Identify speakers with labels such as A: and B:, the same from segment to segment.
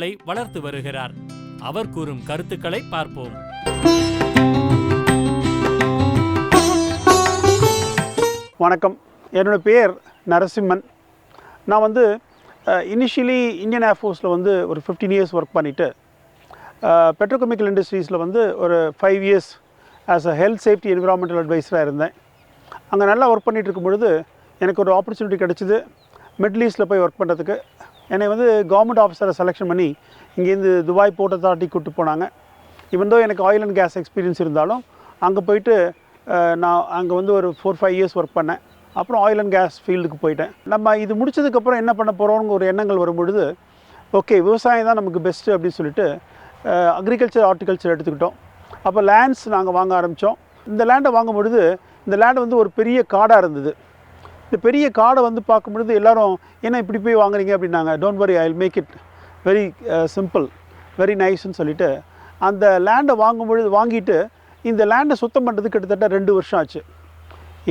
A: களை வளர்த்து வருகிறார். அவர் கூறும் கருத்துக்களை பார்ப்போம்.
B: வணக்கம். என்னோடய பேர் நரசிம்மன். நான் வந்து இனிஷியலி இந்தியன் ஏர்ஃபோர்ஸில் வந்து ஒரு ஃபிஃப்டீன் இயர்ஸ் ஒர்க் பண்ணிவிட்டு பெட்ரோகெமிக்கல் இண்டஸ்ட்ரீஸில் வந்து ஒரு five years as a health safety environmental அட்வைஸராக இருந்தேன். அங்கே நல்லா ஒர்க் பண்ணிகிட்டு இருக்கும் பொழுது எனக்கு ஒரு ஆப்பர்ச்சுனிட்டி கிடச்சிது. மிடில் ஈஸ்ட்டில் போய் ஒர்க் பண்ணுறதுக்கு என்னை வந்து கவர்மெண்ட் ஆஃபீஸரை செலெக்ஷன் பண்ணி இங்கேருந்து துபாய் போர்ட் அத்தாரிட்டி கூப்பிட்டு போனாங்க. இவன் தான் எனக்கு ஆயில் அண்ட் கேஸ் எக்ஸ்பீரியன்ஸ் இருந்தாலும் அங்கே போயிட்டு நான் அங்கே வந்து ஒரு ஃபோர் ஃபைவ் இயர்ஸ் ஒர்க் பண்ணேன். அப்புறம் ஆயில் அண்ட் கேஸ் ஃபீல்டுக்கு போயிட்டேன். நம்ம இது முடிச்சதுக்கப்புறம் என்ன பண்ண போகிறோங்கிற ஒரு எண்ணங்கள் வரும்பொழுது ஓகே விவசாயம் தான் நமக்கு பெஸ்ட்டு அப்படின்னு சொல்லிட்டு அக்ரிகல்ச்சர் ஹார்டிகல்ச்சர் எடுத்துக்கிட்டோம். அப்போ லேண்ட்ஸ் நாங்கள் வாங்க ஆரம்பித்தோம் இந்த லேண்டை வாங்கும் பொழுது இந்த லேண்டு வந்து ஒரு பெரிய காடாக இருந்தது. இந்த பெரிய காடை வந்து பார்க்கும்பொழுது எல்லாரும் என்ன இப்படி போய் வாங்குறீங்க? அப்படின்னாங்க. Don't worry I make it very simple very நைஸ்ன்னு சொல்லிட்டு அந்த லேண்டை வாங்கும்பொழுது வாங்கிட்டு இந்த லேண்டை சுத்தம் பண்ணுறதுக்கு கிட்டத்தட்ட ரெண்டு வருஷம் ஆச்சு.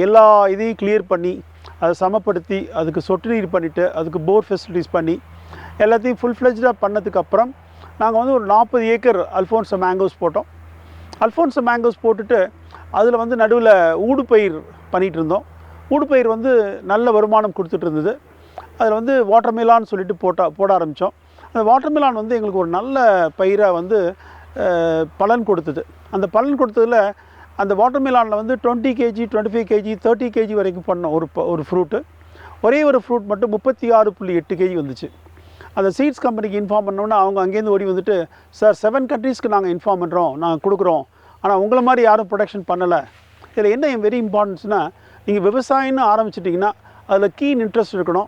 B: எல்லா இதையும் கிளியர் பண்ணி அதை சமப்படுத்தி அதுக்கு சொட்டு நீர் பண்ணிவிட்டு அதுக்கு போர் ஃபெசிலிட்டிஸ் பண்ணி எல்லாத்தையும் ஃபுல் ஃப்ளெஜ்டாக பண்ணதுக்கப்புறம் நாங்கள் வந்து ஒரு நாற்பது ஏக்கர் அல்ஃபோன்ஸோ மேங்கோஸ் போட்டோம். அல்ஃபோன்ஸோ மேங்கோஸ் போட்டுட்டு அதில் வந்து நடுவில் ஊடுபயிர் பண்ணிகிட்டு இருந்தோம். ஊடுபயிர் வந்து நல்ல வருமானம் கொடுத்துட்டு இருந்தது அதில் வந்து வாட்டர்மிலான்னு சொல்லிட்டு போட்டா போட ஆரம்பித்தோம். அந்த வாட்டர்மிலான் வந்து எங்களுக்கு ஒரு நல்ல பயிரை வந்து பலன் கொடுத்தது. அந்த பலன் கொடுத்ததில் அந்த வாட்டர்மிலானில் வந்து twenty KG twenty five KG thirty KG வரைக்கும் பண்ணோம் ஒரு ப- ஒரு ஃப்ரூட்டு. ஒரே ஒரு ஃப்ரூட் மட்டும் முப்பத்தி ஆறு புள்ளி எட்டு கேஜி வந்துச்சு. அந்த சீட்ஸ் கம்பெனிக்கு இன்ஃபார்ம் பண்ணோன்னே அவங்க அங்கேருந்து ஓடி வந்துட்டு சார் செவன் கண்ட்ரீஸ்க்கு நாங்கள் இன்ஃபார்ம் பண்ணுறோம் நாங்கள் கொடுக்குறோம். ஆனால் உங்களை மாதிரி யாரும் ப்ரொடக்ஷன் பண்ணலை. இதில் என்ன வெரி இம்பார்ட்டன்ஸ்னால் நீங்கள் விவசாயம்னு ஆரம்பிச்சிட்டிங்கன்னா அதில் கீன் இன்ட்ரெஸ்ட் இருக்கணும்.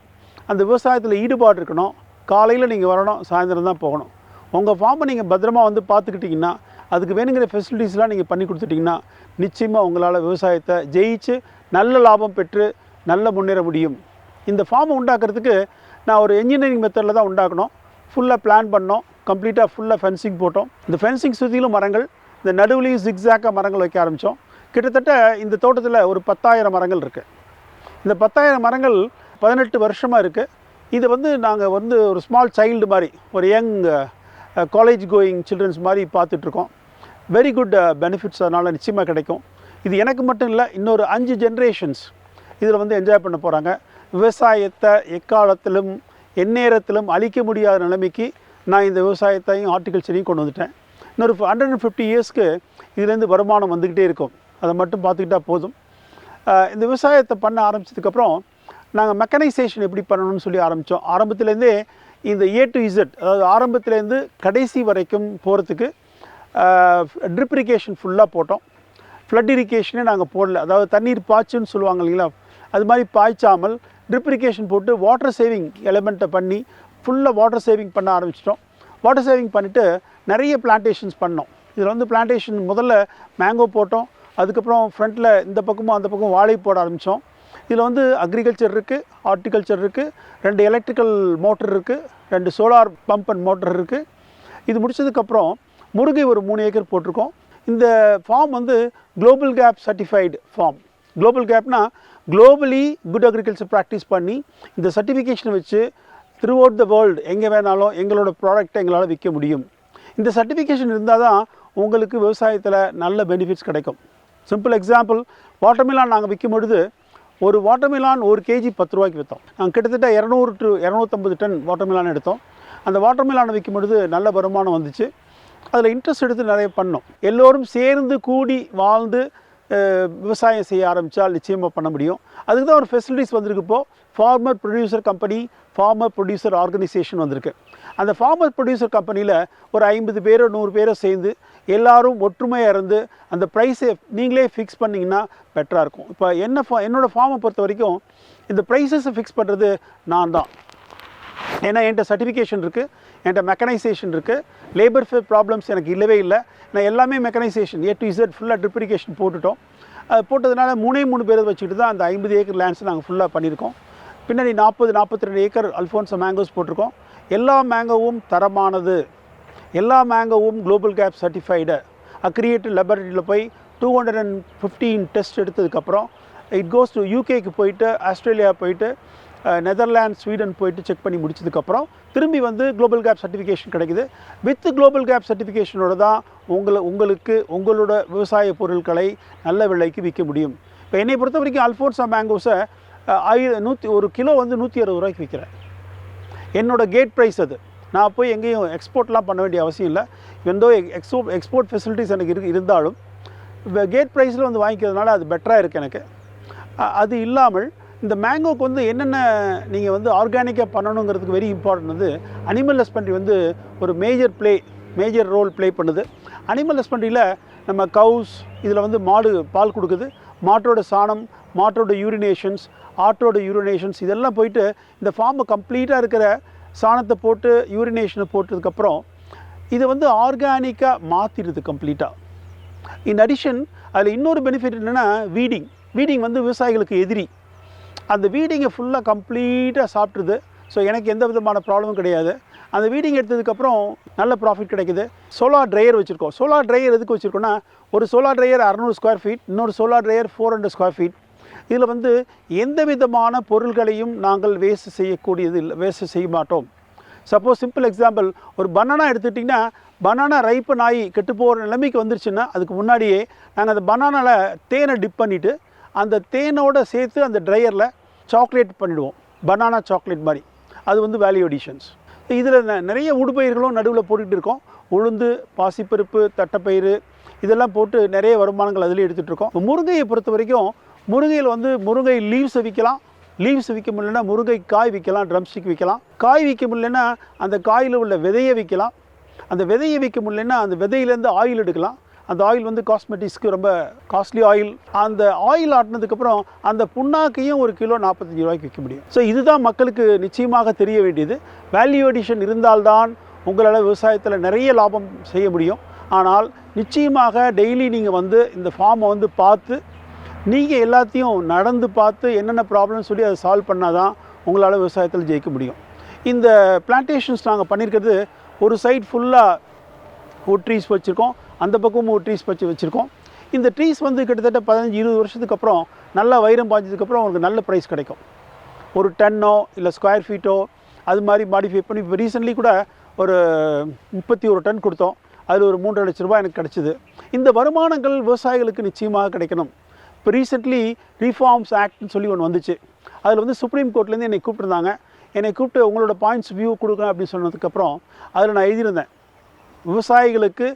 B: அந்த விவசாயத்தில் ஈடுபாடு இருக்கணும். காலையில் நீங்கள் வரணும் சாயந்தரம் தான் போகணும். உங்கள் ஃபார்மை நீங்கள் பத்திரமா வந்து பார்த்துக்கிட்டிங்கன்னா அதுக்கு வேணுங்கிற ஃபெசிலிட்டிஸ்லாம் நீங்கள் பண்ணி கொடுத்துட்டிங்கன்னா நிச்சயமாக உங்களால் விவசாயத்தை ஜெயிச்சு நல்ல லாபம் பெற்று நல்ல முன்னேற முடியும். இந்த ஃபார்மை உண்டாக்குறதுக்கு நான் ஒரு இன்ஜினியரிங் மெத்தடில் தான் உண்டாக்கணும். ஃபுல்லாக பிளான் பண்ணோம். கம்ப்ளீட்டாக ஃபுல்லாக ஃபென்சிங் போட்டோம். இந்த ஃபென்சிங் சுற்றிலும் மரங்கள் இந்த நடுவுலையும் ஜிக்ஸாக்காக மரங்கள் வைக்க ஆரம்பித்தோம் கிட்டத்தட்ட இந்த தோட்டத்தில் ஒரு பத்தாயிரம் மரங்கள் இருக்குது இந்த பத்தாயிரம் மரங்கள் பதினெட்டு வருஷமாக இருக்குது இது வந்து நாங்கள் வந்து ஒரு ஸ்மால் சைல்டு மாதிரி ஒரு யங் காலேஜ் கோயிங் சில்ட்ரன்ஸ் மாதிரி பார்த்துட்ருக்கோம் வெரி குட் பெனிஃபிட்ஸ் அதனால் நிச்சயமாக கிடைக்கும். இது எனக்கு மட்டும் இல்லை இன்னொரு அஞ்சு ஜென்ரேஷன்ஸ் இதில் வந்து என்ஜாய் பண்ண போகிறாங்க விவசாயத்தை எக்காலத்திலும் எந்நேரத்திலும் அழிக்க முடியாத நிலைமைக்கு நான் இந்த விவசாயத்தையும் ஹார்டிகல்ச்சரையும் கொண்டு வந்துட்டேன். இன்னொரு ஹண்ட்ரட் அண்ட் ஃபிஃப்டி இயர்ஸ்க்கு இதுலேருந்து வருமானம் வந்துக்கிட்டே இருக்கும். அதை மட்டும் பார்த்துக்கிட்டா போதும். இந்த விவசாயத்தை பண்ண ஆரம்பிச்சதுக்கப்புறம் நாங்கள் மெக்கனைசேஷன் எப்படி பண்ணணும்னு சொல்லி ஆரம்பித்தோம் ஆரம்பத்துலேருந்தே இந்த ஏ டு இசட் அதாவது ஆரம்பத்துலேருந்து கடைசி வரைக்கும் போகிறதுக்கு ட்ரிப் இரிகேஷன் ஃபுல்லாக போட்டோம். ஃப்ளட் இரிகேஷனே நாங்கள் போடல. அதாவது தண்ணீர் பாய்ச்சுன்னு சொல்லுவாங்க இல்லைங்களா? அது மாதிரி பாய்ச்சாமல் ட்ரிப் இரிகேஷன் போட்டு வாட்டர் சேவிங் எலமெண்ட்டை பண்ணி ஃபுல்லாக வாட்டர் சேவிங் பண்ண ஆரம்பிச்சிட்டோம். வாட்டர் சேவிங் பண்ணிவிட்டு நிறைய பிளான்டேஷன்ஸ் பண்ணோம். இதில் வந்து பிளான்டேஷன் முதல்ல மேங்கோ போட்டோம். அதுக்கப்புறம் ஃப்ரண்ட்டில் இந்த பக்கமும் அந்த பக்கமும் வாழை போட ஆரம்பித்தோம் இதில் வந்து அக்ரிகல்ச்சர் இருக்குது ஹார்டிகல்ச்சர் இருக்குது ரெண்டு எலக்ட்ரிக்கல் மோட்டர் இருக்குது ரெண்டு சோலார் பம்ப் அண்ட் மோட்டர் இருக்குது இது முடிச்சதுக்கப்புறம் முருகை ஒரு மூணு ஏக்கர் போட்டிருக்கோம். இந்த ஃபார்ம் வந்து Global GAP certified farm Global கேப்னா globally good agriculture practice பண்ணி இந்த சர்டிஃபிகேஷனை வச்சு த்ரூ அவுட் த வேர்ல்டு எங்கே வேணாலும் எங்களோட ப்ராடக்ட்டை எங்களால் விற்க முடியும். இந்த சர்டிஃபிகேஷன் இருந்தால் தான் உங்களுக்கு விவசாயத்தில் நல்ல பெனிஃபிட்ஸ் கிடைக்கும். சிம்பிள் எக்ஸாம்பிள் வாட்டர்மிலான் நாங்கள் விற்கும் பொழுது ஒரு வாட்டர்மிலான் ஒரு கேஜி பத்து ரூபாய்க்கு விற்றோம் நாங்கள் கிட்டத்தட்ட இரநூறு டு இரநூத்தம்பது டன் வாட்டர்மிலான் எடுத்தோம். அந்த வாட்டர்மிலானை விற்கும் பொழுது நல்ல வருமானம் வந்துச்சு. அதில் இன்ட்ரெஸ்ட் எடுத்து நிறைய பண்ணோம். எல்லோரும் சேர்ந்து கூடி வாழ்ந்து விவசாயம் செய்ய ஆரம்பித்தால் நிச்சயமாக பண்ண முடியும். அதுக்கு தான் ஒரு facilities வந்திருக்குப்போ farmer producer company farmer producer organisation வந்திருக்கு. அந்த ஃபார்மர் ப்ரொடியூசர் கம்பெனியில் ஒரு ஐம்பது பேரோ நூறு பேரோ சேர்ந்து எல்லாரும் ஒற்றுமையாக இருந்து அந்த ப்ரைஸை நீங்களே ஃபிக்ஸ் பண்ணிங்கன்னா பெட்டராக இருக்கும். இப்போ என்ன ஃபா என்னோடய ஃபார்மை பொறுத்த வரைக்கும் இந்த ப்ரைஸஸை ஃபிக்ஸ் பண்ணுறது நான் தான். ஏன்னா என்கிட்ட சர்டிஃபிகேஷன் இருக்குது என்கிட்ட மெக்கனைசேஷன் இருக்குது லேபர் ஃபே ப்ராப்ளம்ஸ் எனக்கு இல்லவே இல்லை. நான் எல்லாமே மெக்கனைசேஷன் ஏ டு இசட் ஃபுல்லாக ட்ரிப்ளிகேஷன் போட்டுட்டோம். அது போட்டதுனால மூணே மூணு பேரை வச்சுக்கிட்டு தான் அந்த ஐம்பது ஏக்கர் லேண்ட்ஸ் நாங்கள் ஃபுல்லாக பண்ணியிருக்கோம். பின்னாடி நாற்பது நாற்பத்தி ரெண்டு ஏக்கர் அல்ஃபோன்ஸோ மேங்கோஸ் போட்டிருக்கோம். எல்லா மேங்கோவும் தரமானது. எல்லா மேங்கோவும் குளோபல் கேப் சர்டிஃபைடு அக்ரியேட்டிவ் லெபரட்டரியில் போய் two hundred and fifteen test எடுத்ததுக்கப்புறம் இட் கோஸ் டு யூகேக்கு போயிட்டு ஆஸ்திரேலியா போயிட்டு நெதர்லாண்ட் ஸ்வீடன் போயிட்டு செக் பண்ணி முடிச்சதுக்கப்புறம் திரும்பி வந்து குளோபல் கேப் சர்டிஃபிகேஷன் கிடைக்குது. வித் குளோபல் கேப் சர்டிஃபிகேஷனோட தான் உங்களை உங்களுக்கு உங்களோட விவசாய பொருட்களை நல்ல விலைக்கு விற்க முடியும். இப்போ என்னை பொறுத்த வரைக்கும் அல்ஃபோன்ஸா மேங்கோஸை ஆயிரம் நூற்றி ஒரு கிலோ வந்து நூற்றி அறுபது ரூபாய்க்கு விற்கிறேன் என்னோடய கேட் ப்ரைஸ் அது. நான் போய் எங்கேயும் எக்ஸ்போர்ட்லாம் பண்ண வேண்டிய அவசியம் இல்லை. எந்தோ எக்ஸோ எக்ஸ்போர்ட் ஃபெசிலிட்டிஸ் எனக்கு இரு இருந்தாலும் கேட் ப்ரைஸில் வந்து வாங்கிக்கிறதுனால அது பெட்டராக இருக்குது எனக்கு. அது இல்லாமல் இந்த மேங்கோக்கு வந்து என்னென்ன நீங்கள் வந்து ஆர்கானிக்காக பண்ணணுங்கிறதுக்கு வெரி இம்பார்ட்டன்ட் வந்து அனிமல் ஹஸ்பண்ட்ரி வந்து ஒரு major play major role play பண்ணுது. அனிமல் ஹஸ்பண்ட்ரியில் நம்ம கவுஸ் இதில் வந்து மாடு பால் கொடுக்குது. மாட்டோட சாணம் மாட்டோட யூரினேஷன்ஸ் ஆட்டோட யூரினேஷன்ஸ் இதெல்லாம் போயிட்டு இந்த ஃபார்மை கம்ப்ளீட்டாக இருக்கிற சாணத்தை போட்டு யூரினேஷனை போட்டதுக்கப்புறம் இதை வந்து ஆர்கானிக்காக மாற்றிடுது கம்ப்ளீட்டாக இன் அடிஷன் அதில் இன்னொரு பெனிஃபிட் என்னென்னா வீடிங் வீடிங் வந்து விவசாயிகளுக்கு எதிரி. அந்த வீடிங்கை ஃபுல்லாக கம்ப்ளீட்டாக சாப்பிட்ருது ஸோ எனக்கு எந்த விதமான ப்ராப்ளமும் கிடையாது. அந்த வீடிங் எடுத்ததுக்கப்புறம் நல்ல ப்ராஃபிட் கிடைக்குது. சோலார் ட்ரையர் வச்சுருக்கோம். சோலார் ட்ரையர் எதுக்கு வச்சுருக்கோன்னா ஒரு சோலார் ட்ரையர் அறநூறு ஸ்கொயர் ஃபீட் இன்னொரு solar dryer four hundred square feet இதில் வந்து எந்த விதமான பொருள்களையும் நாங்கள் வேஸ்ட் செய்யக்கூடியது இல்லை வேஸ்ட் செய்ய மாட்டோம். சப்போஸ் சிம்பிள் எக்ஸாம்பிள் ஒரு பனானா எடுத்துட்டிங்கன்னா பனானா ரைப்பன் ஆகி கெட்டு போகிற நிலைமைக்கு வந்துருச்சுன்னா அதுக்கு முன்னாடியே நாங்கள் அந்த பனானாவில் தேனை டிப் பண்ணிவிட்டு அந்த தேனோட சேர்த்து அந்த ட்ரையரில் சாக்லேட் பண்ணிவிடுவோம் பனானா சாக்லேட் மாதிரி. அது வந்து வேல்யூ அடிஷன்ஸ் இதில் நிறைய உடுப்பயிர்களும் நடுவில் போட்டுக்கிட்டு இருக்கோம். உளுந்து பாசிப்பருப்பு தட்டைப்பயிறு இதெல்லாம் போட்டு நிறைய வருமானங்கள் அதிலே எடுத்துகிட்ருக்கோம் முருங்கையை பொறுத்த வரைக்கும் முருங்கையில் வந்து முருங்கை லீவ்ஸை விற்கலாம். லீவ்ஸ் விற்க முடியலன்னா முருங்கை காய் விற்கலாம் ட்ரம்ஸ்டிக் விற்கலாம். காய் விற்க முடியலன்னா அந்த காயில் உள்ள விதையை விற்கலாம். அந்த விதையை விற்க முடியலன்னா அந்த விதையிலேருந்து ஆயில் எடுக்கலாம். அந்த ஆயில் வந்து காஸ்மெட்டிக்ஸ்க்கு ரொம்ப காஸ்ட்லி ஆயில் அந்த ஆயில் ஆட்டினதுக்கப்புறம் அந்த புண்ணாக்கையும் ஒரு கிலோ நாற்பத்தஞ்சு ரூபாய்க்கு விற்க முடியும். ஸோ இதுதான் மக்களுக்கு நிச்சயமாக தெரிய வேண்டியது. வேல்யூ அடிஷன் இருந்தால்தான் உங்களால் விவசாயத்தில் நிறைய லாபம் செய்ய முடியும். ஆனால் நிச்சயமாக டெய்லி நீங்கள் வந்து இந்த ஃபார்மை வந்து பார்த்து நீங்கள் எல்லாத்தையும் நடந்து பார்த்து என்னென்ன ப்ராப்ளம் சொல்லி அதை சால்வ் பண்ணால் தான் உங்களால் விவசாயத்தில் ஜெயிக்க முடியும். இந்த பிளான்டேஷன்ஸ் நாங்கள் பண்ணியிருக்கிறது ஒரு சைட் ஃபுல்லாக ஒரு ட்ரீஸ் வச்சுருக்கோம். அந்த பக்கமும் ஒரு ட்ரீஸ் வச்சு வச்சுருக்கோம். இந்த ட்ரீஸ் வந்து கிட்டத்தட்ட பதினஞ்சு இருபது வருஷத்துக்கு அப்புறம் நல்லா வைரம் பாஞ்சதுக்கப்புறம் உங்களுக்கு நல்ல ப்ரைஸ் கிடைக்கும். ஒரு டன்னோ இல்லை ஸ்கொயர் ஃபீட்டோ அது மாதிரி மாடிஃபை பண்ணி இப்போ ரீசெண்ட்லி கூட ஒரு முப்பத்தி ஒரு டன் கொடுத்தோம். அதில் ஒரு மூன்றரை லட்ச ரூபாய் எனக்கு கிடச்சிது. இந்த வருமானங்கள் விவசாயிகளுக்கு நிச்சயமாக கிடைக்கணும். இப்போ ரீசெண்ட்லி ரீஃபார்ம்ஸ் ஆக்ட்னு சொல்லி ஒன்று வந்துச்சு. அதில் வந்து சுப்ரீம் கோர்ட்லேருந்து என்னை கூப்பிட்டுருந்தாங்க. என்னை கூப்பிட்டு உங்களோட பாயிண்ட்ஸ் வியூ கொடுக்கணும் அப்படின்னு சொன்னதுக்கப்புறம் அதில் நான் எழுதியிருந்தேன். விவசாயிகளுக்கு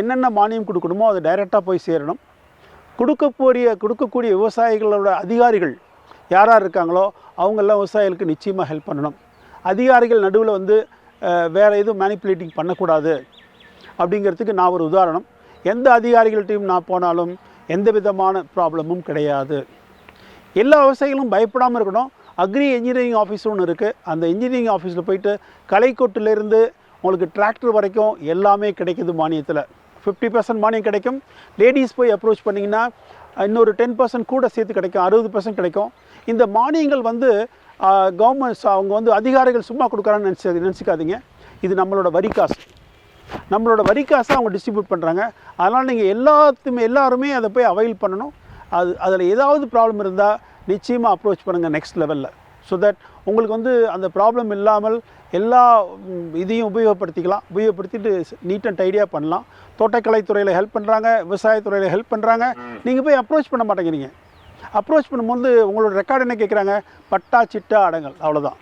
B: என்னென்ன மானியம் கொடுக்கணுமோ அது டைரெக்டாக போய் சேரணும். கொடுக்கக்கூடிய கொடுக்கக்கூடிய விவசாயிகளோட அதிகாரிகள் யார் யார் இருக்காங்களோ அவங்கெல்லாம் விவசாயிகளுக்கு நிச்சயமாக ஹெல்ப் பண்ணணும். அதிகாரிகள் நடுவில் வந்து வேறு எதுவும் மேனிப்புலேட்டிங் பண்ணக்கூடாது. அப்படிங்கிறதுக்கு நான் ஒரு உதாரணம். எந்த அதிகாரிகள்ட்டையும் நான் போனாலும் எந்த விதமான ப்ராப்ளமும் கிடையாது. எல்லா விவசாயிகளும் பயப்படாமல் இருக்கணும். அக்ரி இன்ஜினியரிங் ஆஃபீஸ் ஒன்று இருக்குது அந்த இன்ஜினியரிங் ஆஃபீஸில் போயிட்டு கலைக்கோட்டிலேருந்து உங்களுக்கு டிராக்டர் வரைக்கும் எல்லாமே கிடைக்கிது மானியத்தில். ஃபிஃப்டி பர்சன்ட் மானியம் கிடைக்கும். லேடிஸ் போய் அப்ரோச் பண்ணிங்கன்னா இன்னொரு டென் பர்சன்ட் கூட சேர்த்து கிடைக்கும். அறுபது பர்சன்ட் கிடைக்கும். இந்த மானியங்கள் வந்து கவர்மெண்ட்ஸ் அவங்க வந்து அதிகாரிகள் சும்மா கொடுக்குறான்னு நினச்சி நினச்சிக்காதீங்க. இது நம்மளோட வரி காசு. நம்மளோட வரி காசை அவங்க டிஸ்ட்ரிபியூட் பண்ணுறாங்க அதனால் நீங்கள் எல்லாத்துமே எல்லாருமே அதை போய் அவைல் பண்ணணும். அது அதில் ஏதாவது ப்ராப்ளம் இருந்தால் நிச்சயமாக அப்ரோச் பண்ணுங்கள் நெக்ஸ்ட் லெவலில் ஸோ தட் உங்களுக்கு வந்து அந்த ப்ராப்ளம் இல்லாமல் எல்லா இதையும் உபயோகப்படுத்திக்கலாம். உபயோகப்படுத்திட்டு நீட் அண்ட் டைடியாக பண்ணலாம். தோட்டக்கலைத்துறையில் ஹெல்ப் பண்ணுறாங்க விவசாயத்துறையில் ஹெல்ப் பண்ணுறாங்க நீங்கள் போய் அப்ரோச் பண்ண மாட்டேங்கிறீங்க. அப்ரோச் பண்ணும்போது உங்களோட ரெக்கார்டு என்ன கேட்குறாங்க பட்டா சிட்டா அடங்கல். அவ்வளோதான்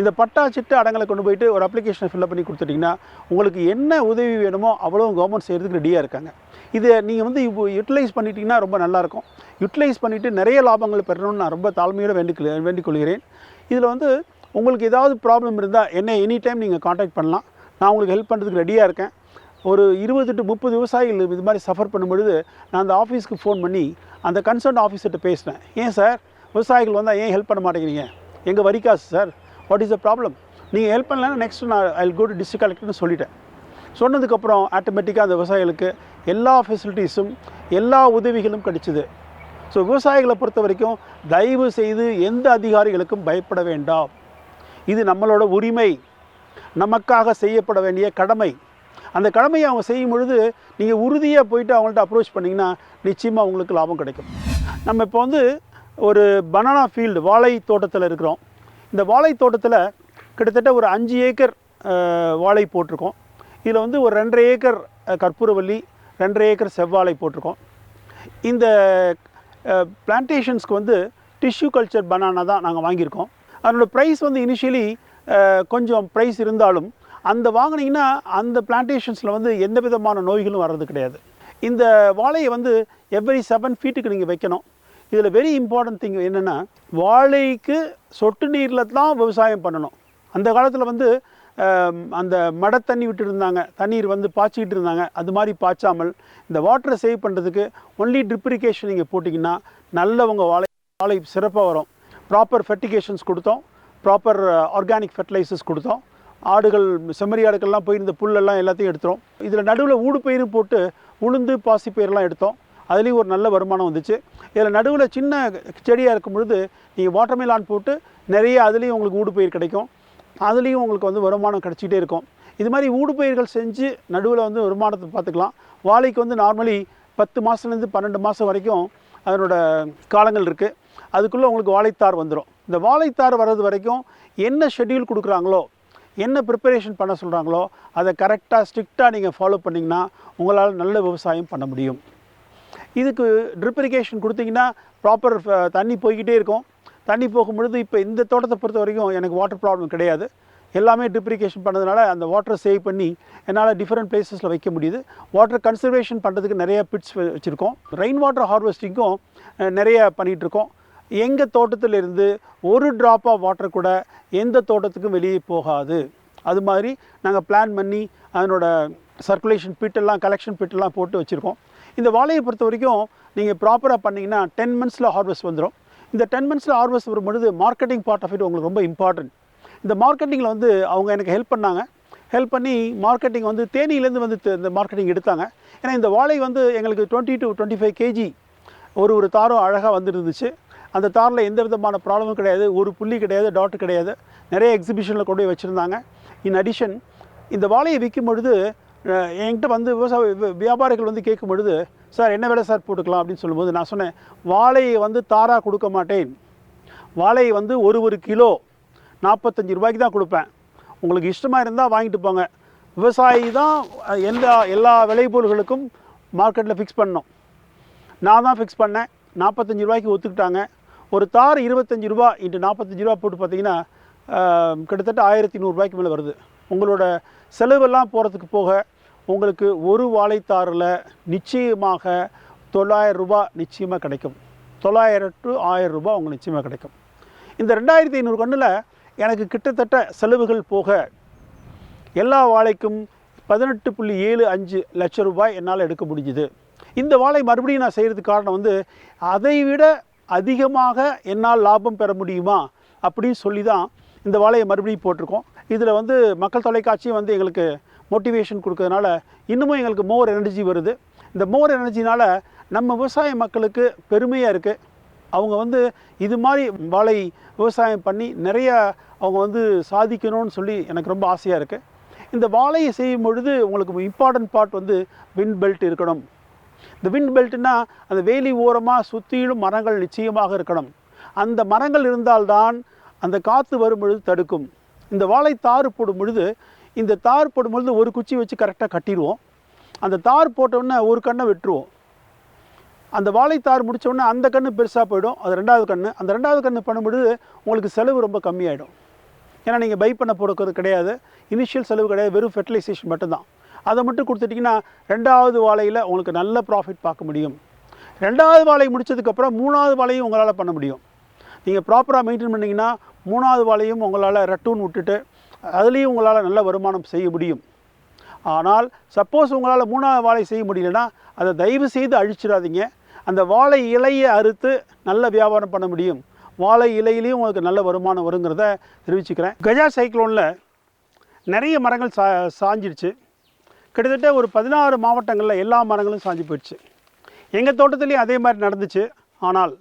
B: இந்த பட்டா சிட்டு அடங்களை கொண்டு போயிட்டு ஒரு அப்ளிகேஷனை ஃபில்அப் பண்ணி கொடுத்துட்டிங்கன்னா உங்களுக்கு என்ன உதவி வேணுமோ அவ்வளோ கவர்மெண்ட் செய்கிறதுக்கு ரெடியாக இருக்காங்க. இதை நீங்கள் வந்து இப்போ யூட்டிலைஸ் பண்ணிட்டீங்கன்னா ரொம்ப நல்லாயிருக்கும். யூட்டிலைஸ் பண்ணிவிட்டு நிறைய லாபங்கள் பெறணும்னு நான் ரொம்ப தாழ்மையோடு வேண்டிக் வேண்டிக்கொள்கிறேன். இதில் வந்து உங்களுக்கு ஏதாவது ப்ராப்ளம் இருந்தால் என்ன எனி டைம் நீங்கள் காண்டாக்ட் பண்ணலாம். நான் உங்களுக்கு ஹெல்ப் பண்ணுறதுக்கு ரெடியாக இருக்கேன். ஒரு இருபது டு முப்பது விவசாயிகள் இது மாதிரி சஃபர் பண்ணும்பொழுது நான் அந்த ஆஃபீஸ்க்கு ஃபோன் பண்ணி அந்த கன்சர்ன் ஆஃபீஸர்கிட்ட பேசினேன் ஏன் சார் விவசாயிகள் வந்தால் ஏன் ஹெல்ப் பண்ண மாட்டேங்கிறீங்க? எங்கள் வரி காசு sir what is the problem நீங்கள் ஹெல்ப் பண்ணலன்னா நெக்ஸ்ட் நான் ஐ கோ டு டிஸ்ட்ரிக்ட் கலெக்டர்னு சொல்லிட்டேன். சொன்னதுக்கப்புறம் ஆட்டோமேட்டிக்காக அந்த விவசாயிகளுக்கு எல்லா ஃபெசிலிட்டிஸும் எல்லா உதவிகளும் கிடைச்சிது. ஸோ விவசாயிகளை பொறுத்த வரைக்கும் தயவு செய்து எந்த அதிகாரிகளுக்கும் பயப்பட வேண்டாம். இது நம்மளோட உரிமை. நமக்காக செய்யப்பட வேண்டிய கடமை. அந்த கடமையை அவங்க செய்யும் பொழுது நீங்கள் உறுதியாக போயிட்டு அவங்கள்ட்ட அப்ரோச் பண்ணிங்கன்னா நிச்சயமாக உங்களுக்கு லாபம் கிடைக்கும். நம்ம இப்போ வந்து ஒரு பனானா ஃபீல்டு வாழை தோட்டத்தில் இருக்கிறோம். இந்த வாழை தோட்டத்தில் கிட்டத்தட்ட ஒரு அஞ்சு ஏக்கர் வாழை போட்டிருக்கோம். இதில் வந்து ஒரு ரெண்டரை ஏக்கர் கற்பூரவல்லி ரெண்டரை ஏக்கர் செவ்வாழை போட்டிருக்கோம். இந்த பிளான்டேஷன்ஸ்க்கு வந்து டிஷ்யூ கல்ச்சர் பனானா தான் நாங்கள் வாங்கியிருக்கோம். அதனோடய ப்ரைஸ் வந்து இனிஷியலி கொஞ்சம் ப்ரைஸ் இருந்தாலும் அந்த வாங்கினீங்கன்னா அந்த பிளான்டேஷன்ஸில் வந்து எந்த விதமான நோய்களும் வர்றது கிடையாது. இந்த வாழையை வந்து எவ்ரி செவன் ஃபீட்டுக்கு நீங்கள் வைக்கணும். இதில் வெரி இம்பார்ட்டன்ட் திங் என்னென்னா வாழைக்கு சொட்டு நீரில் தான் விவசாயம் பண்ணணும். அந்த காலத்தில் வந்து அந்த மட தண்ணி விட்டு இருந்தாங்க தண்ணீர் வந்து பாய்ச்சிக்கிட்டு இருந்தாங்க. அது மாதிரி பாய்ச்சாமல் இந்த வாட்டரை சேவ் பண்ணுறதுக்கு ஒன்லி ட்ரிப்ரிகேஷன் நீங்கள் போட்டிங்கன்னா நல்லவங்க வாழை வாழை சிறப்பாக வரும். ப்ராப்பர் ஃபெர்டிகேஷன்ஸ் கொடுத்தோம். ப்ராப்பர் ஆர்கானிக் ஃபெர்டிலைசர்ஸ் கொடுத்தோம். ஆடுகள் செம்மறி ஆடுகள்லாம் போய் இந்த புல்லெல்லாம் எல்லாத்தையும் எடுத்துரும். இதில் நடுவில் ஊடு பயிரும் போட்டு உளுந்து பாசி எடுத்தோம். அதுலேயும் ஒரு நல்ல வருமானம் வந்துச்சு. இதில் நடுவில் சின்ன செடியாக இருக்கும் பொழுது நீங்கள் வாட்டர்மெலான் போட்டு நிறைய அதுலேயும் உங்களுக்கு ஊடுபயிர் கிடைக்கும். அதுலேயும் உங்களுக்கு வந்து வருமானம் கிடச்சிக்கிட்டே இருக்கும். இது மாதிரி ஊடுபயிர்கள் செஞ்சு நடுவில் வந்து வருமானத்தை பார்த்துக்கலாம். வாழைக்கு வந்து நார்மலி பத்து மாதத்துலேருந்து பன்னெண்டு மாதம் வரைக்கும் அதனோட காலங்கள் இருக்குது அதுக்குள்ளே உங்களுக்கு வாழைத்தார் வந்துடும் இந்த வாழைத்தார் வர்றது வரைக்கும் என்ன ஷெட்யூல் கொடுக்குறாங்களோ என்ன ப்ரிப்பரேஷன் பண்ண சொல்கிறாங்களோ அதை கரெக்டாக ஸ்ட்ரிக்டாக நீங்கள் ஃபாலோ பண்ணிங்கன்னா உங்களால் நல்ல விவசாயம் பண்ண முடியும். இதுக்கு ட்ரிப் இரிகேஷன் கொடுத்தீங்கன்னா ப்ராப்பர் தண்ணி போய்கிட்டே இருக்கும். தண்ணி போகும் பொழுது இப்போ இந்த தோட்டத்தை பொறுத்த வரைக்கும் எனக்கு வாட்டர் ப்ராப்ளம் கிடையாது. எல்லாமே ட்ரிப்ரிகேஷன் பண்ணதுனால அந்த வாட்டரை சேவ் பண்ணி என்னால் டிஃப்ரெண்ட் பிளேசஸில் வைக்க முடியுது. வாட்டர் கன்சர்வேஷன் பண்ணுறதுக்கு நிறைய பிட்ஸ் வச்சுருக்கோம். ரெயின் வாட்டர் ஹார்வெஸ்டிங்கும் நிறைய பண்ணிகிட்டு இருக்கோம் எங்கள் தோட்டத்தில் இருந்து ஒரு ட்ராப் ஆஃப் வாட்டர் கூட எந்த தோட்டத்துக்கும் வெளியே போகாது. அது மாதிரி நாங்கள் பிளான் பண்ணி அதனோட சர்க்குலேஷன் பிட்டெல்லாம் கலெக்ஷன் பிட்டெல்லாம் போட்டு வச்சுருக்கோம். இந்த வாழையை பொறுத்த வரைக்கும் நீங்கள் ப்ராப்பராக பண்ணிங்கன்னா டென் மந்த்ஸில் ஹார்வெஸ்ட் வந்துடும் இந்த டென் மந்த்ஸில் ஹார்வெஸ்ட் வரும்பொழுது மார்க்கெட்டிங் பார்ட் ஆஃப் இட் உங்களுக்கு ரொம்ப இம்பார்ட்டன்ட் இந்த மார்க்கெட்டிங்கில் வந்து அவங்க எனக்கு ஹெல்ப் பண்ணாங்க. ஹெல்ப் பண்ணி மார்க்கெட்டிங் வந்து தேனியிலேருந்து வந்து த- இந்த மார்க்கெட்டிங் எடுத்தாங்க. ஏன்னா இந்த வாழை வந்து எங்களுக்கு twenty to twenty five KG ஒரு ஒரு தாரும் அழகாக வந்துருந்துச்சு. அந்த தாரில் எந்த விதமான ப்ராப்ளமும் கிடையாது. ஒரு புள்ளி கிடையாது டாட் கிடையாது. நிறைய எக்ஸிபிஷனில் கொண்டு போய் வச்சுருந்தாங்க. இன் அடிஷன் இந்த வாழையை விற்கும் பொழுது என்கிட்ட வந்து விவசாய வியாபாரிகள் வந்து கேட்கும் பொழுது சார் என்ன வேலை சார் போட்டுக்கலாம்? அப்படின்னு சொல்லும்போது நான் சொன்னேன் வாழையை வந்து தாராக கொடுக்க மாட்டேன். வாழை வந்து ஒரு ஒரு கிலோ நாற்பத்தஞ்சு ரூபாய்க்கு தான் கொடுப்பேன். உங்களுக்கு இஷ்டமாக இருந்தால் வாங்கிட்டு போங்க. விவசாயி தான் எந்த எல்லா விளைபொருள்களுக்கும் மார்க்கெட்டில் ஃபிக்ஸ் பண்ணோம். நான் தான் ஃபிக்ஸ் பண்ணேன். நாற்பத்தஞ்சு ரூபாய்க்கு ஒத்துக்கிட்டாங்க. ஒரு தார் இருபத்தஞ்சி ரூபா இன்ட்டு நாற்பத்தஞ்சு ரூபா போட்டு பார்த்தீங்கன்னா கிட்டத்தட்ட ஆயிரத்தி நூறுரூபாய்க்கு மேலே வருது. உங்களோட செலவெல்லாம் போகிறதுக்கு போக உங்களுக்கு ஒரு வாழைத்தாரில் நிச்சயமாக தொள்ளாயிரம் ரூபாய் நிச்சயமாக கிடைக்கும். தொள்ளாயிரம் டு ஆயிரம் ரூபாய் உங்களுக்கு நிச்சயமாக கிடைக்கும். இந்த ரெண்டாயிரத்தி ஐநூறு கண்ணில் எனக்கு கிட்டத்தட்ட செலவுகள் போக எல்லா வாழைக்கும் பதினெட்டு புள்ளி ஏழு அஞ்சு லட்சம் ரூபாய் என்னால் எடுக்க முடிஞ்சுது. இந்த வாழை மறுபடியும் நான் செய்கிறதுக்கு காரணம் வந்து அதை விட அதிகமாக என்னால் லாபம் பெற முடியுமா அப்படின்னு சொல்லி தான் இந்த வாழையை மறுபடியும் போட்டிருக்கோம். இதில் வந்து மக்கள் தொலைக்காட்சியும் வந்து எங்களுக்கு மோட்டிவேஷன் கொடுக்கறதுனால இன்னமும் எங்களுக்கு மோர் எனர்ஜி வருது. இந்த மோர் எனர்ஜினால் நம்ம விவசாய மக்களுக்கு பெருமையாக இருக்குது அவங்க வந்து இது மாதிரி வாழை விவசாயம் பண்ணி நிறைய அவங்க வந்து சாதிக்கணும்னு சொல்லி எனக்கு ரொம்ப ஆசையாக இருக்குது இந்த வாழையை செய்யும் பொழுது உங்களுக்கு இம்பார்ட்டன்ட் பார்ட் வந்து விண்ட் பெல்ட் இருக்கணும். இந்த விண்ட் பெல்ட்னா அந்த வேலி ஓரமாக சுற்றிலும் மரங்கள் நிச்சயமாக இருக்கணும். அந்த மரங்கள் இருந்தால்தான் அந்த காற்று வரும் பொழுது தடுக்கும். இந்த வாழை தாறு போடும் பொழுது இந்த தார் போடும் பொழுது ஒரு குச்சி வச்சு கரெக்டாக கட்டிடுவோம். அந்த தார் போட்டோன்னே ஒரு கண்ணை வெட்டுருவோம். அந்த வாழைத்தார் தார் உடனே அந்த கன்று பெருசாக போயிடும் அது ரெண்டாவது கன்று அந்த ரெண்டாவது கன்று பண்ணும்பொழுது உங்களுக்கு செலவு ரொம்ப கம்மியாயிடும். ஏன்னா நீங்கள் பை பண்ண போடுறது கிடையாது. இனிஷியல் செலவு கிடையாது. வெறும் ஃபெர்டிலைசேஷன் மட்டும்தான். அதை மட்டும் கொடுத்துட்டிங்கன்னா ரெண்டாவது வாழையில் உங்களுக்கு நல்ல ப்ராஃபிட் பார்க்க முடியும். ரெண்டாவது வாழை முடிச்சதுக்கப்புறம் மூணாவது வாழையும் உங்களால் பண்ண முடியும். நீங்கள் ப்ராப்பராக மெயின்டைன் பண்ணிங்கன்னா மூணாவது வாழையும் உங்களால் ரெட்டூன் விட்டுட்டு அதுலேயும் உங்களால் நல்ல வருமானம் செய்ய முடியும். ஆனால் சப்போஸ் உங்களால் மூணாவது வாழை செய்ய முடியலன்னா அதை தயவு செய்து அழிச்சிடாதீங்க. அந்த வாழை இலையை அறுத்து நல்ல வியாபாரம் பண்ண முடியும். வாழை இலையிலையும் உங்களுக்கு நல்ல வருமானம் வருங்கிறத தெரிவிச்சுக்கிறேன். கஜா சைக்ளோனில் நிறைய மரங்கள் சா சாஞ்சிடுச்சு. கிட்டத்தட்ட ஒரு பதினாறு மாவட்டங்களில் எல்லா மரங்களும் சாஞ்சு போயிடுச்சு. எங்கள் தோட்டத்துலேயும் அதே மாதிரி நடந்துச்சு. ஆனால்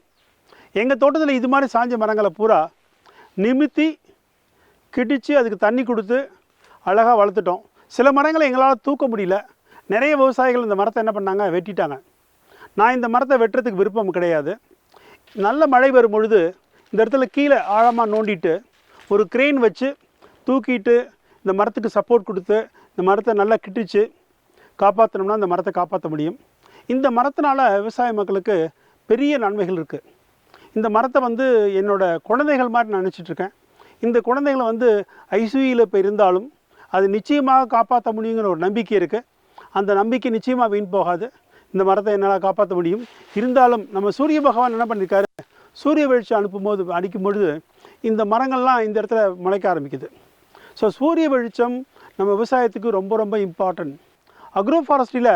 B: எங்கள் தோட்டத்தில் இது மாதிரி சாஞ்ச மரங்களை பூரா நிமித்தி கிடித்து அதுக்கு தண்ணி கொடுத்து அழகாக வளர்த்துட்டோம். சில மரங்களை எங்களால் தூக்க முடியல. நிறைய விவசாயிகள் இந்த மரத்தை என்ன பண்ணாங்க? வெட்டிட்டாங்க. நான் இந்த மரத்தை வெட்டுறதுக்கு விருப்பம் கிடையாது. நல்ல மழை வரும் பொழுது இந்த இடத்துல கீழே ஆழமாக நோண்டிட்டு ஒரு கிரெயின் வச்சு தூக்கிட்டு இந்த மரத்துக்கு சப்போர்ட் கொடுத்து இந்த மரத்தை நல்லா கிட்டிச்சு காப்பாற்றணும்னா இந்த மரத்தை காப்பாற்ற முடியும். இந்த மரத்தினால் விவசாய மக்களுக்கு பெரிய நன்மைகள் இருக்குது இந்த மரத்தை வந்து என்னோடய குழந்தைகள் மாதிரி நான் இந்த குழந்தைங்களை வந்து ஐசியூயில் இப்போ இருந்தாலும் அது நிச்சயமாக காப்பாற்ற முடியுங்கிற ஒரு நம்பிக்கை இருக்குது அந்த நம்பிக்கை நிச்சயமாக வீண் போகாது. இந்த மரத்தை என்னால் காப்பாற்ற முடியும். இருந்தாலும் நம்ம சூரிய பகவான் என்ன பண்ணியிருக்காரு சூரிய வெளிச்சம் அனுப்பும்போது அடிக்கும் பொழுது இந்த மரங்கள்லாம் இந்த இடத்துல முளைக்க ஆரம்பிக்குது. ஸோ சூரிய வெளிச்சம் நம்ம விவசாயத்துக்கு ரொம்ப ரொம்ப இம்பார்ட்டன்ட் அக்ரோ ஃபாரஸ்ட்ரியில்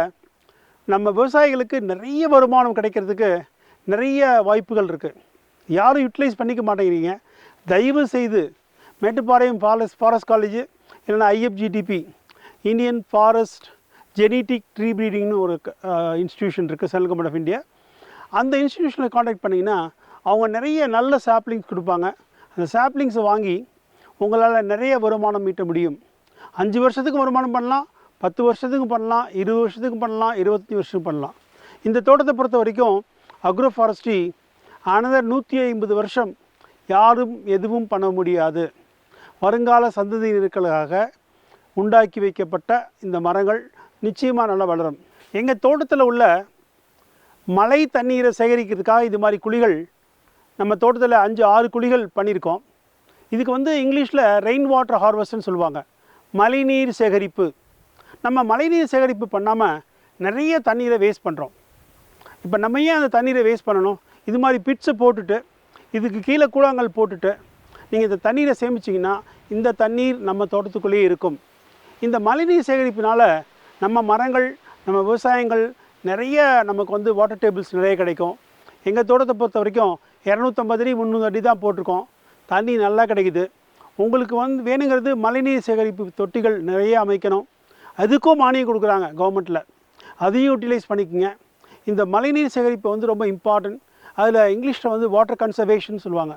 B: நம்ம விவசாயிகளுக்கு நிறைய வருமானம் கிடைக்கிறதுக்கு நிறைய வாய்ப்புகள் இருக்குது யாரும் யூட்டிலைஸ் பண்ணிக்க மாட்டேங்கிறீங்க. தயவு செய்து மேட்டுப்பாளையம் ஃபாரஸ்ட் ஃபாரஸ்ட் காலேஜ் இல்லைன்னா IFGTB Indian forest genetic tree ப்ரீடிங்னு ஒரு இன்ஸ்டிடியூஷன் இருக்குது சென்ட்ரல் கவர்மெண்ட் ஆஃப் இந்தியா அந்த இன்ஸ்டிடியூஷனில் காண்டாக்ட் பண்ணிங்கன்னா அவங்க நிறைய நல்ல சாப்ளிங்ஸ் கொடுப்பாங்க. அந்த சாப்ளிங்ஸை வாங்கி உங்களால் நிறைய வருமானம் ஈட்ட முடியும். அஞ்சு வருஷத்துக்கு வருமானம் பண்ணலாம் பத்து வருஷத்துக்கு பண்ணலாம் இருபது வருஷத்துக்கு பண்ணலாம் இருபத்தஞ்சி வருஷத்துக்கு பண்ணலாம். இந்த தோட்டத்தை பொறுத்த வரைக்கும் அக்ரோ ஃபாரஸ்ட்ரி அனதர் நூற்றி ஐம்பது வருஷம் யாரும் எதுவும் பண்ண முடியாது. வருங்கால சந்ததியினருக்காக உண்டாக்கி வைக்கப்பட்ட இந்த மரங்கள் நிச்சயமாக நல்லா வளரும். எங்கள் தோட்டத்தில் உள்ள மழை தண்ணீரை சேகரிக்கிறதுக்காக இது மாதிரி குழிகள் நம்ம தோட்டத்தில் அஞ்சு ஆறு குழிகள் பண்ணியிருக்கோம். இதுக்கு வந்து இங்கிலீஷில் ரெயின் வாட்டர் ஹார்வெஸ்ட்னு சொல்லுவாங்க. மழைநீர் சேகரிப்பு. நம்ம மழைநீர் சேகரிப்பு பண்ணாமல் நிறைய தண்ணீரை வேஸ்ட் பண்ணுறோம் இப்போ நம்ம ஏன் அந்த தண்ணீரை வேஸ்ட் பண்ணணும்? இது மாதிரி பிட்ஸை போட்டுட்டு இதுக்கு கீழே கூழாங்கல் போட்டுட்டு நீங்கள் இந்த தண்ணீரை சேமிச்சிங்கன்னா இந்த தண்ணீர் நம்ம தோட்டத்துக்குள்ளேயே இருக்கும். இந்த மழைநீர் சேகரிப்பினால் நம்ம மரங்கள் நம்ம விவசாயங்கள் நிறைய நமக்கு வந்து வாட்டர் டேபிள்ஸ் நிறைய கிடைக்கும். எங்கள் தோட்டத்தை பொறுத்த வரைக்கும் இரநூத்தம்பது அடி முந்நூறு அடி தான் போட்டிருக்கோம். தண்ணி நல்லா கிடைக்குது. உங்களுக்கு வந்து வேணுங்கிறது மழைநீர் சேகரிப்பு தொட்டிகள் நிறைய அமைக்கணும். அதுக்கும் மானியம் கொடுக்குறாங்க கவர்மெண்ட்டில் அதையும் யூட்டிலைஸ் பண்ணிக்கோங்க. இந்த மழைநீர் சேகரிப்பு வந்து ரொம்ப இம்பார்ட்டன்ட் அதில் இங்கிலீஷில் வந்து வாட்டர் கன்சர்வேஷன் சொல்லுவாங்க.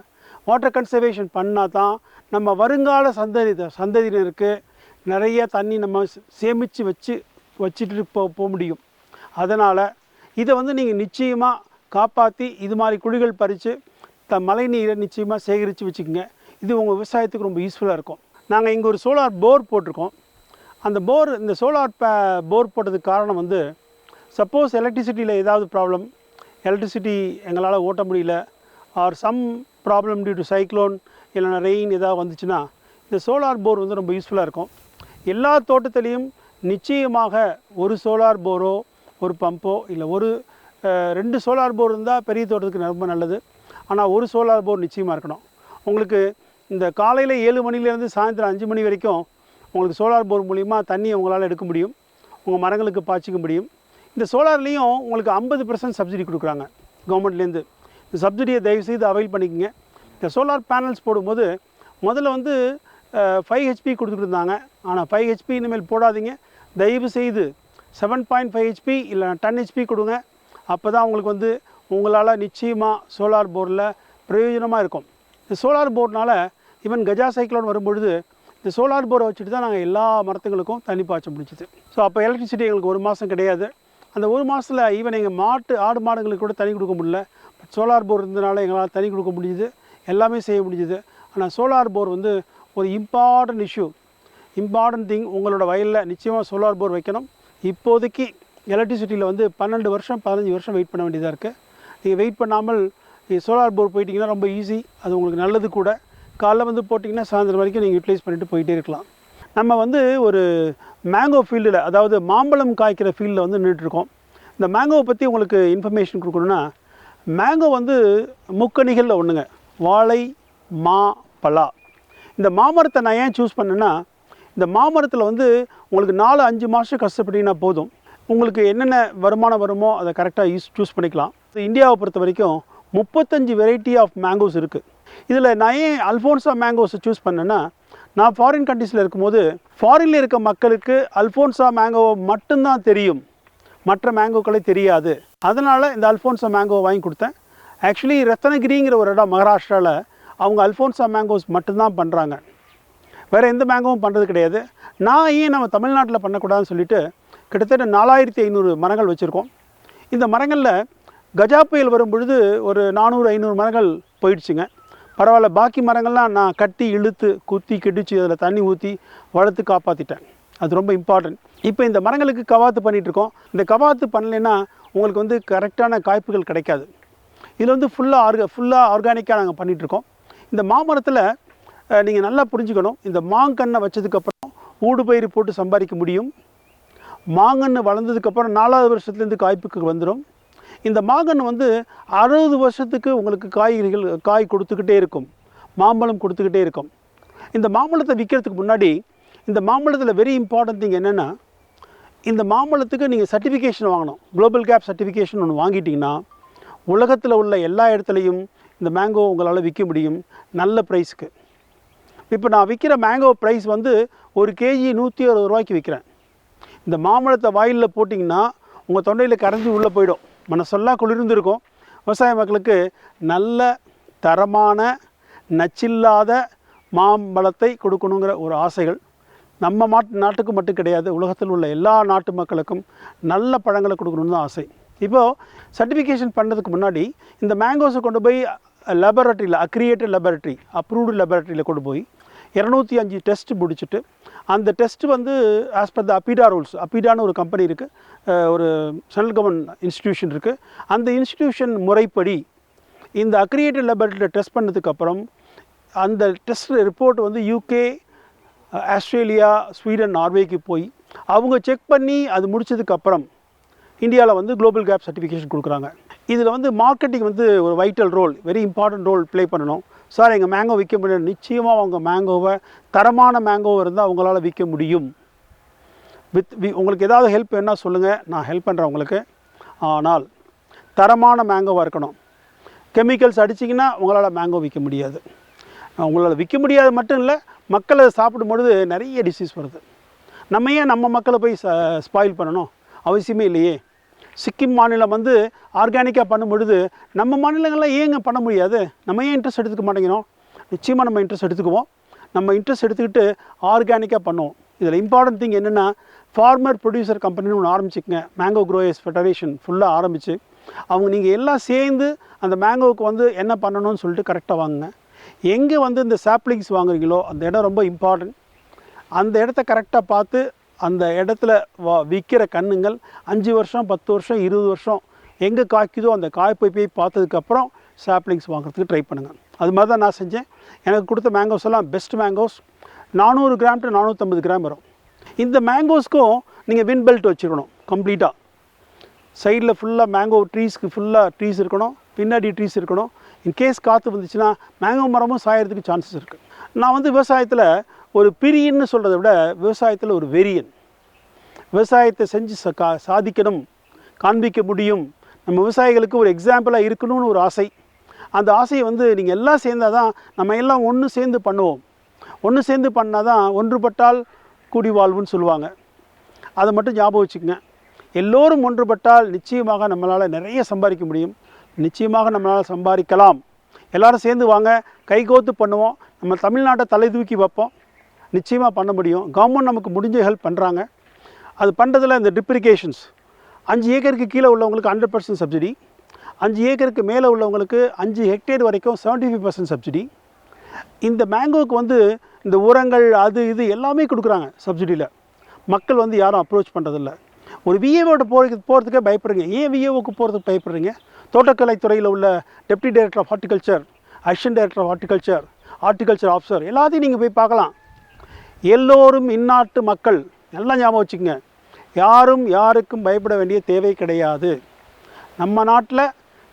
B: வாட்டர் கன்சர்வேஷன் பண்ணால் தான் நம்ம வருங்கால சந்ததி சந்ததியினருக்கு நிறைய தண்ணி நம்ம சேமித்து வச்சு வச்சுட்டு போ போக முடியும். அதனால் இதை வந்து நீங்கள் நிச்சயமாக காப்பாற்றி இது மாதிரி குழிகள் பறித்து த மழை நீரை நிச்சயமாக சேகரித்து வச்சுக்கோங்க. இது உங்கள் விவசாயத்துக்கு ரொம்ப யூஸ்ஃபுல்லாக இருக்கும். நாங்கள் இங்கே ஒரு சோலார் போர் போட்டிருக்கோம். அந்த போர் இந்த சோலார் பே போர் போட்டதுக்கு காரணம் வந்து சப்போஸ் எலக்ட்ரிசிட்டியில் ஏதாவது ப்ராப்ளம் எலக்ட்ரிசிட்டி எங்களால் ஓட்ட முடியல or some problem due to cyclone இல்லைனா ரெயின் எதாவது வந்துச்சுன்னா இந்த சோலார் போர் வந்து ரொம்ப யூஸ்ஃபுல்லாக இருக்கும். எல்லா தோட்டத்துலேயும் நிச்சயமாக ஒரு சோலார் போரோ ஒரு பம்போ இல்லை ஒரு ரெண்டு சோலார் போர் இருந்தால் பெரிய தோட்டத்துக்கு ரொம்ப நல்லது. ஆனால் ஒரு சோலார் போர் நிச்சயமாக இருக்கணும். உங்களுக்கு இந்த காலையில் ஏழு மணிலேருந்து சாயந்தரம் அஞ்சு மணி வரைக்கும் உங்களுக்கு சோலார் போர் மூலிமா தண்ணி உங்களால் எடுக்க முடியும். உங்கள் மரங்களுக்கு பாய்ச்சிக்க முடியும். இந்த சோலார்லேயும் உங்களுக்கு ஐம்பது பர்சன்ட் சப்சிடி கொடுக்குறாங்க. கவர்மெண்ட்லேருந்து. இந்த சப்சிடியை தயவுசெய்து அவைல் பண்ணிக்கோங்க. இந்த சோலார் பேனல்ஸ் போடும்போது முதல்ல வந்து ஃபைவ் ஹெச்பி கொடுத்துட்டு இருந்தாங்க ஆனால் ஃபைவ் ஹெச்பி இனிமேல் போடாதீங்க. தயவு செய்து செவன் பாயிண்ட் ஃபைவ் ஹெச்பி இல்லை டென் ஹெச்பி கொடுங்க. அப்போ தான் உங்களுக்கு வந்து உங்களால் நிச்சயமாக சோலார் போரில் பிரயோஜனமாக இருக்கும். இந்த சோலார் போர்ட்னால ஈவன் கஜா சைக்ளோன் வரும்பொழுது இந்த சோலார் போரை வச்சுட்டு தான் நாங்கள் எல்லா மரத்துங்களுக்கும் தண்ணி பாய்ச்ச முடிச்சுது ஸோ அப்போ எலக்ட்ரிசிட்டி எங்களுக்கு ஒரு மாதம் கிடையாது. அந்த ஒரு மாதத்தில் ஈவன் எங்கள் மாட்டு ஆடு மாடுங்களுக்கு கூட தண்ணி கொடுக்க முடியல. பட் சோலார் போர் இருந்தனால எங்களால் தண்ணி கொடுக்க முடியுது எல்லாமே செய்ய முடியுது ஆனால் சோலார் போர் வந்து ஒரு இம்பார்ட்டன்ட் இஷ்யூ இம்பார்ட்டன்ட் திங் உங்களோட வயலில் நிச்சயமாக சோலார் போர் வைக்கணும். இப்போதைக்கு எலக்ட்ரிசிட்டியில் வந்து பன்னெண்டு வருஷம் பதினஞ்சு வருஷம் வெயிட் பண்ண வேண்டியதாக இருக்குது நீங்கள் வெயிட் பண்ணாமல் சோலார் போர் போயிட்டிங்கன்னா ரொம்ப ஈஸி அது உங்களுக்கு நல்லது கூட. காலைல வந்து போட்டிங்கன்னா சாயந்தரம் வரைக்கும் நீங்கள் யூட்டிலைஸ் பண்ணிவிட்டு போயிட்டே இருக்கலாம். நம்ம வந்து ஒரு மேங்கோ ஃபீல்டில் அதாவது மாம்பழம் காய்க்கிற ஃபீல்டில் வந்து நின்றுட்டுருக்கோம். இந்த மேங்கோவை பற்றி உங்களுக்கு இன்ஃபர்மேஷன் கொடுக்கணுன்னா மேங்கோ வந்து முக்கணிகளில் ஒன்றுங்க வாழை மா பலா. இந்த மாமரத்தை நான் ஏன் சூஸ் பண்ணேன்னா இந்த மாமரத்தில் வந்து உங்களுக்கு நாலு அஞ்சு மாதம் கஷ்டப்பட்டீங்கன்னா போதும். உங்களுக்கு என்னென்ன வருமானம் வருமோ அதை கரெக்டாக யூஸ் சூஸ் பண்ணிக்கலாம். இந்தியாவை பொறுத்த வரைக்கும் முப்பத்தஞ்சு வெரைட்டி ஆஃப் மேங்கோஸ் இருக்குது இதில் நான் ஏன் அல்ஃபோன்ஸா மேங்கோஸை சூஸ் பண்ணேன்னா நான் ஃபாரின் கண்ட்ரீஸில் இருக்கும்போது ஃபாரினில் இருக்க மக்களுக்கு அல்ஃபோன்ஸா மேங்கோவை மட்டும்தான் தெரியும். மற்ற மேங்கோக்களே தெரியாது. அதனால் இந்த அல்ஃபோன்ஸா மேங்கோவை வாங்கி கொடுத்தேன். ஆக்சுவலி ரத்னகிரிங்கிற ஒரு இடம் மகாராஷ்டிராவில் அவங்க அல்ஃபோன்ஸா மேங்கோஸ் மட்டும்தான் பண்ணுறாங்க வேறு எந்த மேங்கோவும் பண்ணுறது கிடையாது. நான் ஏன் நம்ம தமிழ்நாட்டில் பண்ணக்கூடாதுன்னு சொல்லிட்டு கிட்டத்தட்ட நாலாயிரத்தி ஐநூறு மரங்கள் வச்சுருக்கோம். இந்த மரங்களில் கஜா புயல் வரும் பொழுது ஒரு நானூறு ஐநூறு மரங்கள் போயிடுச்சுங்க. பரவாயில்ல பாக்கி மரங்கள்லாம் நான் கட்டி இழுத்து குத்தி கிடிச்சு அதில் தண்ணி ஊற்றி வளர்த்து காப்பாற்றிட்டேன் அது ரொம்ப இம்பார்ட்டன்ட் இப்போ இந்த மரங்களுக்கு கவாத்து பண்ணிகிட்ருக்கோம் இந்த கவாத்து பண்ணலைன்னா உங்களுக்கு வந்து கரெக்டான காய்ப்புகள் கிடைக்காது. இதில் வந்து ஃபுல்லாக ஆர்க ஃபுல்லாக ஆர்கானிக்காக நாங்கள் பண்ணிகிட்ருக்கோம் இந்த மாமரத்தில் நீங்கள் நல்லா புரிஞ்சுக்கணும். இந்த மாங்கன்னை வச்சதுக்கப்புறம் ஊடுபயிர் போட்டு சம்பாதிக்க முடியும். மாங்கன்று வளர்ந்ததுக்கப்புறம் நாலாவது வருஷத்துலேருந்து காய்ப்புக்கு வந்துடும் இந்த மாங்கன்று வந்து அறுபது வருஷத்துக்கு உங்களுக்கு காய்கறிகள் காய் கொடுத்துக்கிட்டே இருக்கும். மாம்பழம் கொடுத்துக்கிட்டே இருக்கும். இந்த மாம்பழத்தை விற்கிறதுக்கு முன்னாடி இந்த மாம்பழத்தில் வெரி இம்பார்ட்டன்ட் திங் என்னென்னா இந்த மாம்பழத்துக்கு நீங்கள் சர்டிஃபிகேஷன் வாங்கணும். குளோபல் கேப் சர்டிஃபிகேஷன் ஒன்று வாங்கிட்டீங்கன்னா உலகத்தில் உள்ள எல்லா இடத்துலையும் இந்த மேங்கோ உங்களால் விற்க முடியும். நல்ல ப்ரைஸுக்கு இப்போ நான் விற்கிற மேங்கோ ப்ரைஸ் வந்து ஒரு கேஜி நூற்றி அறுபது ரூபாய்க்கு விற்கிறேன் இந்த மாம்பழத்தை வாயிலில் போட்டிங்கன்னா உங்கள் தொண்டையில் கரைஞ்சி உள்ளே போயிடும். மனசெல்லாம் குளிர்ந்திருக்கும். விவசாய மக்களுக்கு நல்ல தரமான நச்சில்லாத மாம்பழத்தை கொடுக்கணுங்கிற ஒரு ஆசைகள் நம்ம மாட் நாட்டுக்கு மட்டும் கிடையாது உலகத்தில் உள்ள எல்லா நாட்டு மக்களுக்கும் நல்ல பழங்களை கொடுக்கணும்னு தான் ஆசை. இப்போது சர்டிஃபிகேஷன் பண்ணதுக்கு முன்னாடி இந்த மேங்கோஸை கொண்டு போய் லெபரட்டரியில் அக்ரியேட்டட் லெபரட்டரி அப்ரூவ்டு லெபரட்டரியில் கொண்டு போய் இரநூத்தி அஞ்சு டெஸ்ட் முடிச்சுட்டு அந்த டெஸ்ட் வந்து as per the APEDA rules அபிடான்னு ஒரு கம்பெனி இருக்குது ஒரு சென்ட்ரல் கவர்மெண்ட் இன்ஸ்டிடியூஷன் இருக்குது அந்த இன்ஸ்டிடியூஷன் முறைப்படி இந்த அக்ரியேட்டட் லெபரட்டரியில் டெஸ்ட் பண்ணதுக்கப்புறம் அந்த டெஸ்ட் ரிப்போர்ட் வந்து யூகே ஆஸ்திரேலியா ஸ்வீடன் நார்வேக்கு போய் அவங்க செக் பண்ணி அது முடிச்சதுக்கப்புறம் இந்தியாவில் வந்து குளோபல் கேப் சர்டிஃபிகேஷன் கொடுக்குறாங்க. இதில் வந்து மார்க்கெட்டிங் வந்து ஒரு vital role very important role play பண்ணணும். சார் எங்கள் மேங்கோ விற்க முடியாது நிச்சயமாக அவங்க மேங்கோவை தரமான மேங்கோவை இருந்தால் அவங்களால விற்க முடியும். வித் வி உங்களுக்கு ஏதாவது ஹெல்ப் வேணால் சொல்லுங்கள் நான் ஹெல்ப் பண்ணுறேன் உங்களுக்கு. ஆனால் தரமான மேங்கோவாக இருக்கணும். கெமிக்கல்ஸ் அடிச்சிங்கன்னா உங்களால் மேங்கோ விற்க முடியாது. உங்களால் விற்க முடியாது மட்டும் இல்லை மக்களை அதை சாப்பிடும்பொழுது நிறைய டிசீஸ் வருது. நம்ம ஏன் நம்ம மக்களை போய் ஸ்பாயில் பண்ணணும்? அவசியமே இல்லையே. சிக்கிம் மாநிலம் வந்து ஆர்கானிக்காக பண்ணும் பொழுது நம்ம மாநிலங்கள்லாம் ஏங்க பண்ண முடியாது? நம்ம ஏன் இன்ட்ரெஸ்ட் எடுத்துக்க மாட்டேங்கிறோம்? நிச்சயமாக நம்ம இன்ட்ரெஸ்ட் எடுத்துக்குவோம். நம்ம இன்ட்ரெஸ்ட் எடுத்துக்கிட்டு ஆர்கானிக்காக பண்ணுவோம். இதில் இம்பார்ட்டன்ட் திங் என்னென்னா ஃபார்மர் ப்ரொடியூசர் கம்பெனின்னு ஒன்று ஆரம்பிச்சுக்கங்க. மேங்கோ க்ரோயர்ஸ் ஃபெடரேஷன் ஃபுல்லாக ஆரம்பித்து அவங்க நீங்கள் எல்லாம் சேர்ந்து அந்த மேங்கோவுக்கு வந்து என்ன பண்ணணும்னு சொல்லிட்டு கரெக்டாக வாங்குங்க. எங்கே வந்து இந்த சாப்ளிங்ஸ் வாங்குறீங்களோ அந்த இடம் ரொம்ப இம்பார்ட்டன்ட் அந்த இடத்த கரெக்டாக பார்த்து அந்த இடத்துல வா விற்கிற கண்ணுங்கள் அஞ்சு வருஷம் பத்து வருஷம் இருபது வருஷம் எங்கே காய்க்குதோ அந்த காய்ப்பை போய் பார்த்ததுக்கப்புறம் சாப்ளிங்ஸ் வாங்குறதுக்கு ட்ரை பண்ணுங்கள் அது மாதிரி தான் நான் செஞ்சேன். எனக்கு கொடுத்த மேங்கோஸ் எல்லாம் பெஸ்ட் மேங்கோஸ் நானூறு கிராம் டு நானூற்றம்பது கிராம் வரும். இந்த மேங்கோஸ்க்கும் நீங்கள் வின் பெல்ட் வச்சுருக்கணும் கம்ப்ளீட்டாக சைடில் ஃபுல்லாக மேங்கோ ட்ரீஸ்க்கு ஃபுல்லாக ட்ரீஸ் இருக்கணும் பின்னாடி ட்ரீஸ் இருக்கணும். இன்கேஸ் காற்று வந்துச்சுன்னா மேங்கோ மரமும் சாயறதுக்கு சான்சஸ் இருக்குது நான் வந்து விவசாயத்தில் ஒரு பிரியன்னு சொல்கிறத விட விவசாயத்தில் ஒரு வெறியன். விவசாயத்தை செஞ்சு ச கா சாதிக்கணும் காண்பிக்க முடியும். நம்ம விவசாயிகளுக்கு ஒரு எக்ஸாம்பிளாக இருக்கணும்னு ஒரு ஆசை. அந்த ஆசையை வந்து நீங்கள் எல்லாம் சேர்ந்தால் தான் நம்ம எல்லாம் ஒன்று சேர்ந்து பண்ணுவோம். ஒன்று சேர்ந்து பண்ணால் தான் ஒன்றுபட்டால் கூடி வாழ்வுன்னு சொல்லுவாங்க. அதை மட்டும் ஞாபகம் வச்சுக்கோங்க. எல்லோரும் ஒன்றுபட்டால் நிச்சயமாக நம்மளால் நிறைய சம்பாதிக்க முடியும். நிச்சயமாக நம்மளால் சம்பாதிக்கலாம். எல்லோரும் சேர்ந்து வாங்க கைகோத்து பண்ணுவோம். நம்ம தமிழ்நாட்டை தலை தூக்கி வைப்போம். நிச்சயமாக பண்ண முடியும். கவர்மெண்ட் நமக்கு முடிஞ்ச ஹெல்ப் பண்ணுறாங்க அது பண்ணுறதுல இந்த டிப்ரிகேஷன்ஸ் அஞ்சு ஏக்கருக்கு கீழே உள்ளவங்களுக்கு ஹண்ட்ரட் பர்சன்ட் சப்சிடி அஞ்சு ஏக்கருக்கு மேலே உள்ளவங்களுக்கு அஞ்சு ஹெக்டேர் வரைக்கும் செவன்ட்டி ஃபைவ் பர்சன்ட் சப்சிடி இந்த மேங்கோவுக்கு வந்து இந்த உரங்கள் அது இது எல்லாமே கொடுக்குறாங்க சப்சிடியில் மக்கள் வந்து யாரும் அப்ரோச் பண்ணுறதில்ல ஒரு விஏஓட போகிறதுக்கு போகிறதுக்கே பயப்படுறீங்க. ஏன் விஏஓக்கு போகிறதுக்கு பயப்படுறீங்க? தோட்டக்கலைத்துறையில் உள்ள deputy director of horticulture assistant director of horticulture horticulture officer எல்லாத்தையும் நீங்கள் போய் பார்க்கலாம். எல்லோரும் இந்நாட்டு மக்கள் நல்லா ஞாபகம் வச்சுக்கோங்க. யாரும் யாருக்கும் பயப்பட வேண்டிய தேவை கிடையாது. நம்ம நாட்டில்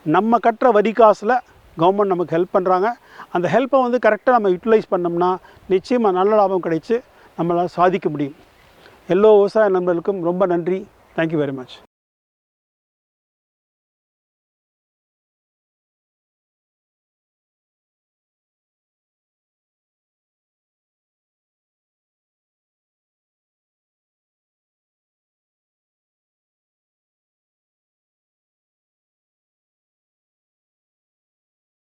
B: நம்ம கட்டுற வரி காசில் கவர்மெண்ட் நமக்கு ஹெல்ப் பண்ணுறாங்க அந்த ஹெல்ப்பை வந்து கரெக்டாக நம்ம யூட்டிலைஸ் பண்ணோம்னா நிச்சயமாக நல்ல லாபம் கிடைச்சி நம்மளால் சாதிக்க முடியும். எல்லோ விவசாய நண்பர்களுக்கும் ரொம்ப நன்றி. Thank you very much